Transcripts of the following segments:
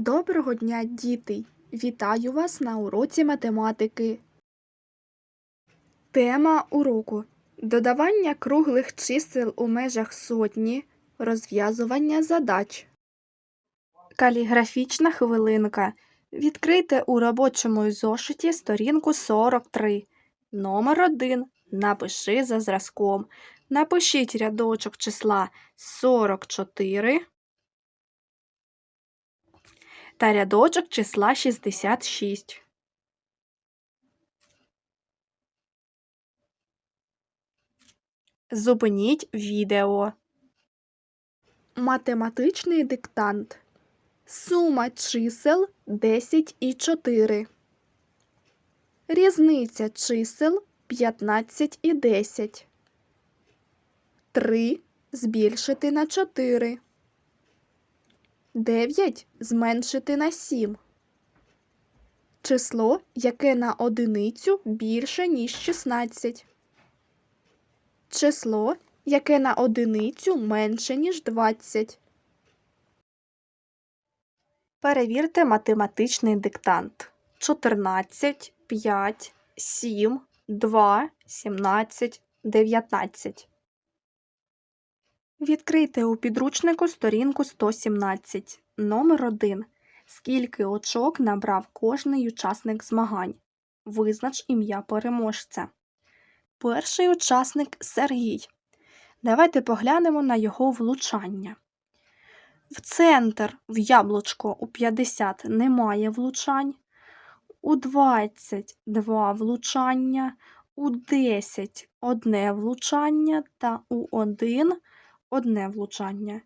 Доброго дня, діти! Вітаю вас на уроці математики. Тема уроку Додавання круглих чисел у межах сотні, розв'язування задач. Каліграфічна хвилинка. Відкрийте у робочому зошиті сторінку 43. Номер 1. Напиши за зразком. Напишіть рядочок числа 44 та рядочок числа 66. Зупиніть відео. Математичний диктант. Сума чисел 10 і 4. Різниця чисел 15 і 10. 3 збільшити на 4. 9 зменшити на 7. Число, яке на одиницю більше, ніж 16. Число, яке на одиницю менше, ніж 20. Перевірте математичний диктант. 14, 5, 7, 2, 17, 19. Відкрийте у підручнику сторінку 117, номер 1. Скільки очок набрав кожний учасник змагань? Визнач ім'я переможця. Перший учасник Сергій. Давайте поглянемо на його влучання. В центр в яблучко у 50 немає влучань. У 20 два влучання, у 10 одне влучання та у 1 одне влучання.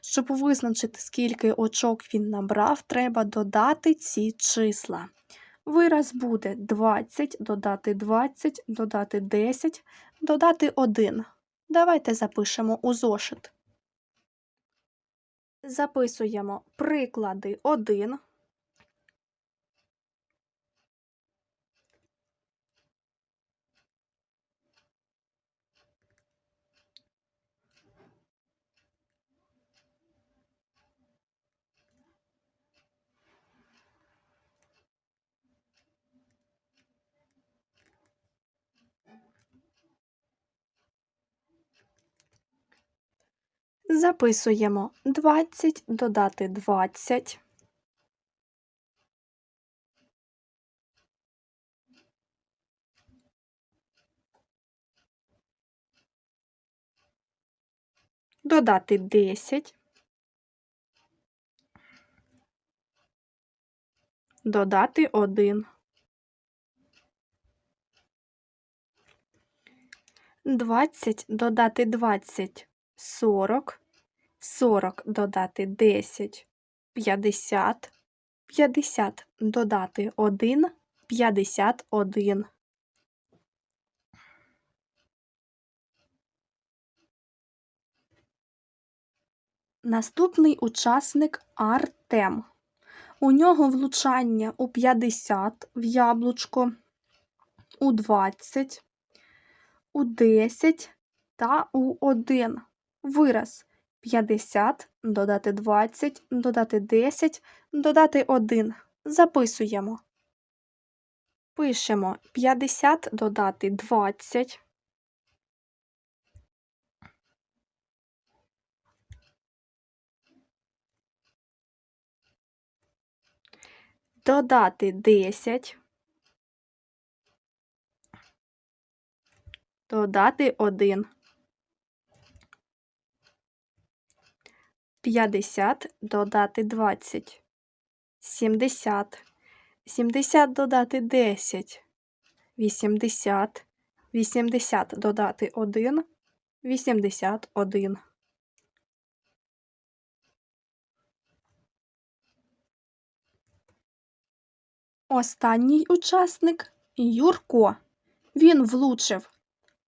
Щоб визначити, скільки очок він набрав, треба додати ці числа. Вираз буде 20, додати 20, додати 10, додати 1. Давайте запишемо у зошит. Записуємо приклади 1. Записуємо 20, додати 20. Додати 10. Додати 1. 20 додати 20 40, 40 додати 10 50, 50 додати 1 51. Наступний учасник Артем. У нього влучання у 50 в яблучко, у 20, у 10 та у 1. Вираз 50, додати 20, додати 10, додати 1. Записуємо. Пишемо 50 додати 20. Додати 10. Додати 1. 50 додати 20. 70. 70 додати 10. 80. 80 додати 1. 81. Останній учасник Юрко. Він влучив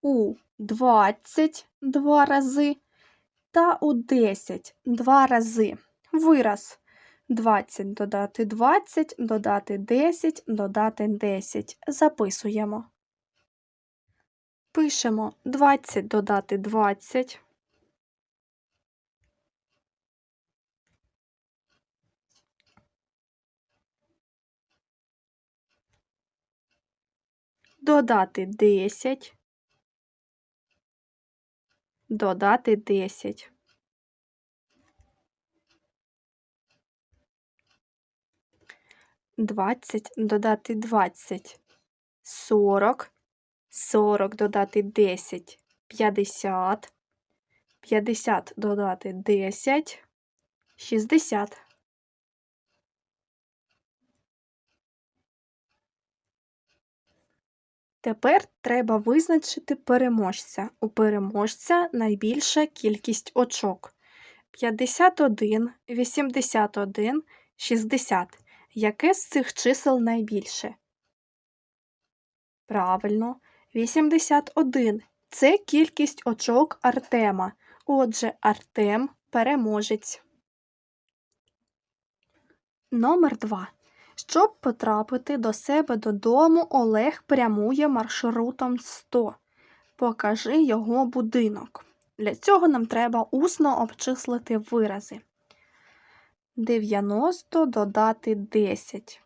у 22 рази та у 10 два рази. Вираз 20 додати 20, додати 10, додати 10. Записуємо. Пишемо 20 додати 20. Додати 10 додати 10. Двадцять додати двадцять, сорок, сорок додати десять, п'ятдесят, п'ятдесят додати десять, шістдесят. Тепер треба визначити переможця. У переможця найбільша кількість очок. 51, 81, 60. Яке з цих чисел найбільше? Правильно, 81. Це кількість очок Артема. Отже, Артем переможець. Номер 2. Щоб потрапити до себе додому, Олег прямує маршрутом 100. Покажи його будинок. Для цього нам треба усно обчислити вирази. 90 додати 10.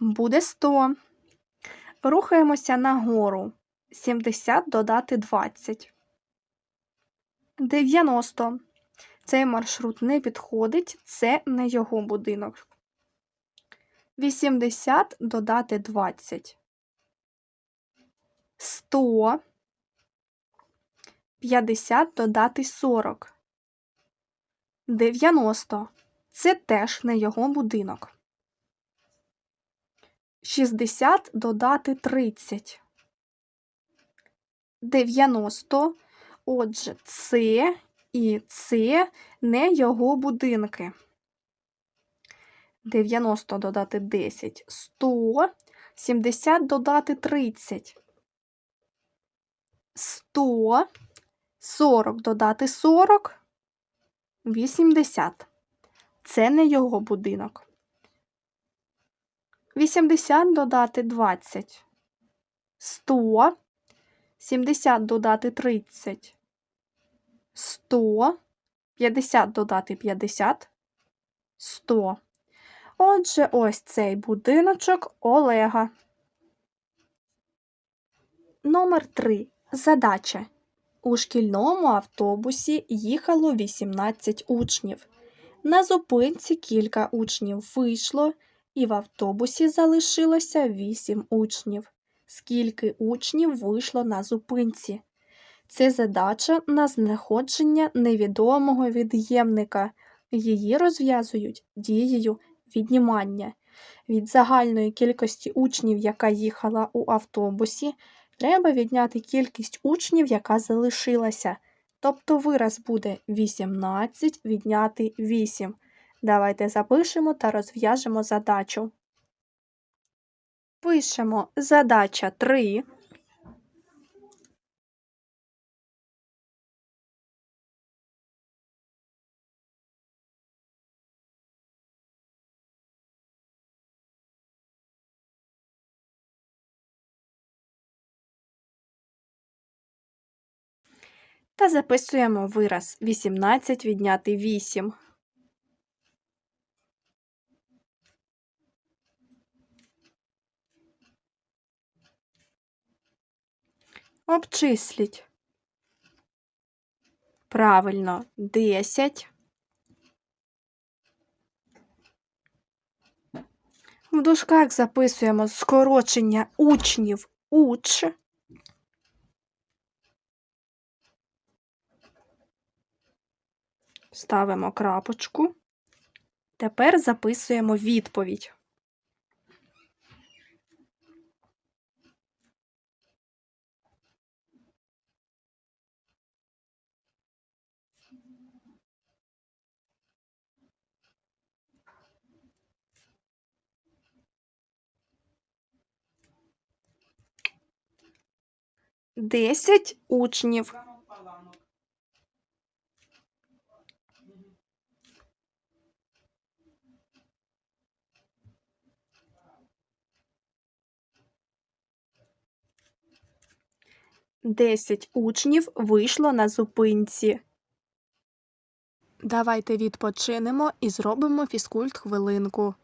Буде 100. Рухаємося нагору. 70 додати 20. 90. Цей маршрут не підходить, це не його будинок. 80 додати 20. 100. 50 додати 40. 90. Це теж не його будинок. 60 додати 30. 90. Отже, це і це не його будинки. 90 додати 10 100, 70 додати 30 100, 40 додати 40 80. Це не його будинок. 80 додати 20 100, 70 додати 30 100, 50 додати 50 100. Отже, ось цей будиночок Олега. Номер 3. Задача. У шкільному автобусі їхало 18 учнів. На зупинці кілька учнів вийшло, і в автобусі залишилося 8 учнів. Скільки учнів вийшло на зупинці? Це задача на знаходження невідомого від'ємника. Її розв'язують дією віднімання. Від загальної кількості учнів, яка їхала у автобусі, треба відняти кількість учнів, яка залишилася. Тобто вираз буде 18 відняти 8. Давайте запишемо та розв'яжемо задачу. Пишемо задача 3. Та записуємо вираз 18 відняти 8. Обчисліть. Правильно, 10. В дужках записуємо скорочення учнів уч. Ставимо крапочку. Тепер записуємо відповідь. Десять учнів. Десять учнів вийшло на зупинці. Давайте відпочинемо і зробимо фізкульт хвилинку.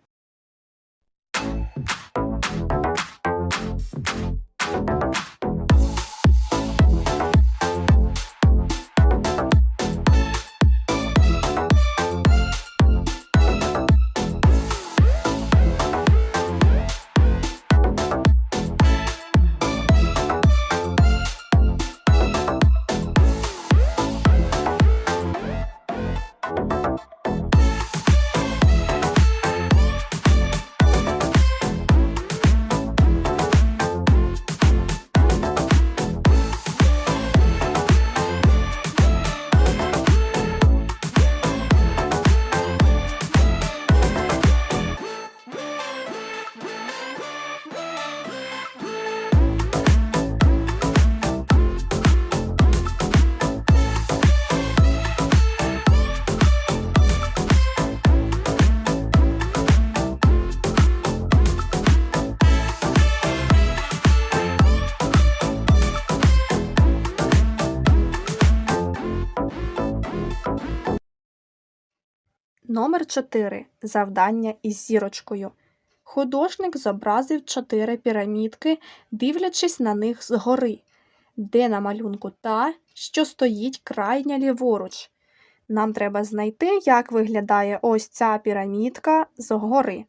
Номер 4. Завдання із зірочкою. Художник зобразив чотири пірамідки, дивлячись на них згори, де на малюнку та, що стоїть крайня ліворуч. Нам треба знайти, як виглядає ось ця пірамідка згори.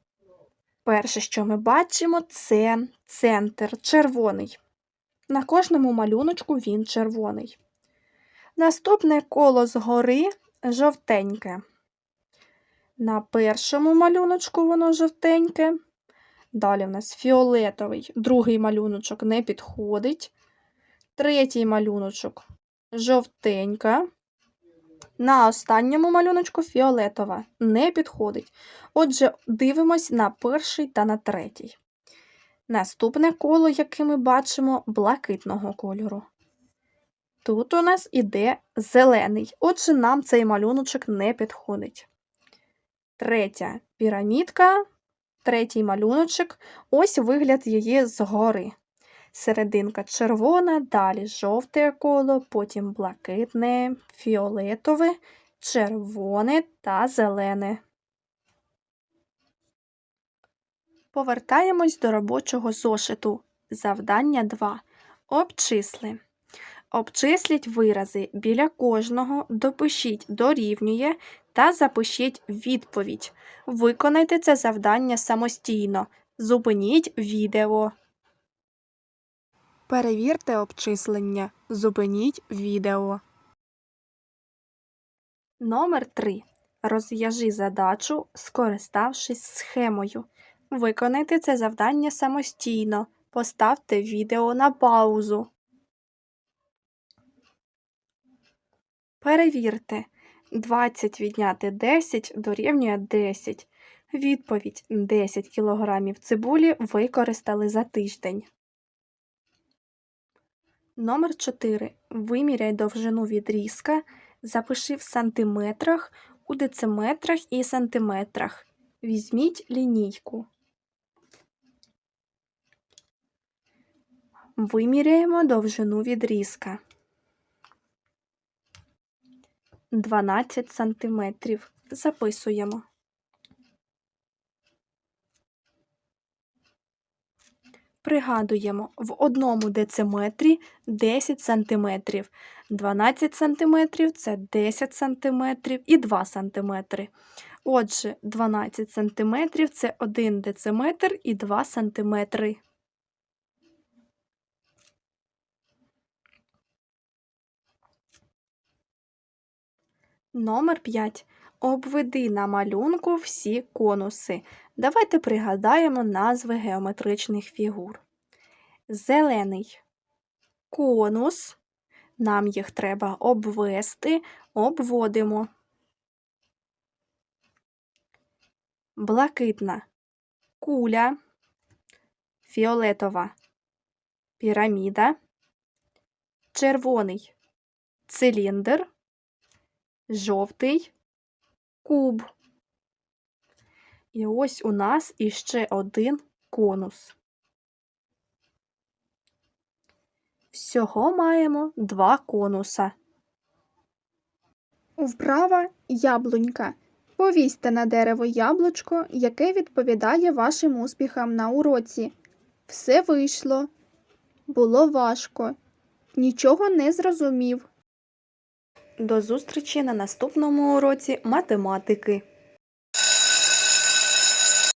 Перше, що ми бачимо, це центр червоний. На кожному малюночку він червоний. Наступне коло згори жовтеньке. На першому малюночку воно жовтеньке. Далі в нас фіолетовий. Другий малюночок не підходить. Третій малюночок жовтенька. На останньому малюночку фіолетова не підходить. Отже, дивимось на перший та на третій. Наступне коло, яке ми бачимо, блакитного кольору. Тут у нас іде зелений. Отже, нам цей малюночок не підходить. Третя пірамідка, третій малюночок. Ось вигляд її згори. Серединка червона, далі жовте коло, потім блакитне, фіолетове, червоне та зелене. Повертаємось до робочого зошиту. Завдання 2. Обчисли. Обчисліть вирази біля кожного, допишіть дорівнює та запишіть відповідь. Виконайте це завдання самостійно. Зупиніть відео. Перевірте обчислення. Зупиніть відео. Номер 3. Розв'яжи задачу, скориставшись схемою. Виконайте це завдання самостійно. Поставте відео на паузу. Перевірте. 20 відняти 10 дорівнює 10. Відповідь 10 кг цибулі використали за тиждень. Номер 4. Виміряй довжину відрізка. Запиши в сантиметрах, у дециметрах і сантиметрах. Візьміть лінійку. Виміряємо довжину відрізка. 12 сантиметрів. Записуємо. Пригадуємо, в одному дециметрі 10 сантиметрів. 12 сантиметрів – це 10 сантиметрів і 2 сантиметри. Отже, 12 сантиметрів – це 1 дециметр і 2 сантиметри. Номер 5. Обведи на малюнку всі конуси. Давайте пригадаємо назви геометричних фігур. Зелений конус. Нам їх треба обвести, обводимо. Блакитна куля, фіолетова піраміда, червоний циліндр жовтий куб. І ось у нас іще один конус. Всього маємо два конуса. Вправа яблунька. Повісьте на дерево яблучко, яке відповідає вашим успіхам на уроці. Все вийшло. Було важко. Нічого не зрозумів. До зустрічі на наступному уроці математики.